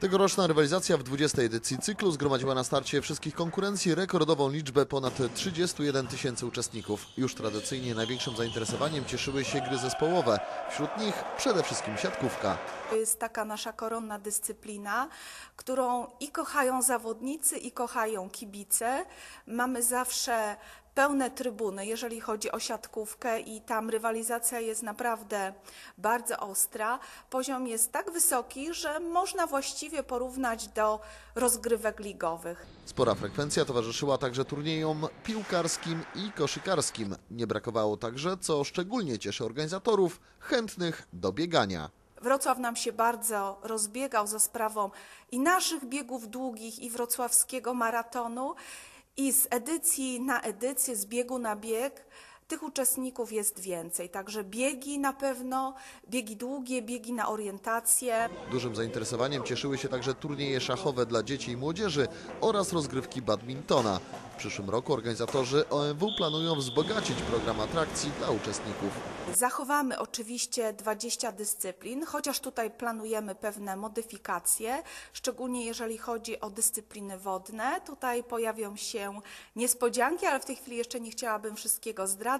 Tegoroczna rywalizacja w 20. edycji cyklu zgromadziła na starcie wszystkich konkurencji rekordową liczbę ponad 31 tysięcy uczestników. Już tradycyjnie największym zainteresowaniem cieszyły się gry zespołowe. Wśród nich przede wszystkim siatkówka. To jest taka nasza koronna dyscyplina, którą i kochają zawodnicy, i kochają kibice. Mamy zawsze pełne trybuny, jeżeli chodzi o siatkówkę i tam rywalizacja jest naprawdę bardzo ostra. Poziom jest tak wysoki, że można właściwie porównać do rozgrywek ligowych. Spora frekwencja towarzyszyła także turniejom piłkarskim i koszykarskim. Nie brakowało także, co szczególnie cieszy organizatorów, chętnych do biegania. Wrocław nam się bardzo rozbiegał za sprawą i naszych biegów długich, i wrocławskiego maratonu. I z edycji na edycję, z biegu na bieg, tych uczestników jest więcej. Także biegi na pewno, biegi długie, biegi na orientację. Dużym zainteresowaniem cieszyły się także turnieje szachowe dla dzieci i młodzieży oraz rozgrywki badmintona. W przyszłym roku organizatorzy OMW planują wzbogacić program atrakcji dla uczestników. Zachowamy oczywiście 20 dyscyplin, chociaż tutaj planujemy pewne modyfikacje, szczególnie jeżeli chodzi o dyscypliny wodne. Tutaj pojawią się niespodzianki, ale w tej chwili jeszcze nie chciałabym wszystkiego zdradzać,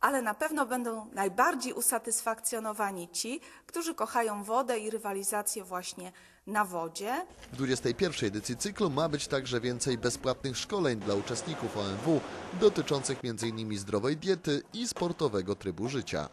ale na pewno będą najbardziej usatysfakcjonowani ci, którzy kochają wodę i rywalizację właśnie na wodzie. W 21. edycji cyklu ma być także więcej bezpłatnych szkoleń dla uczestników OMW dotyczących m.in. zdrowej diety i sportowego trybu życia.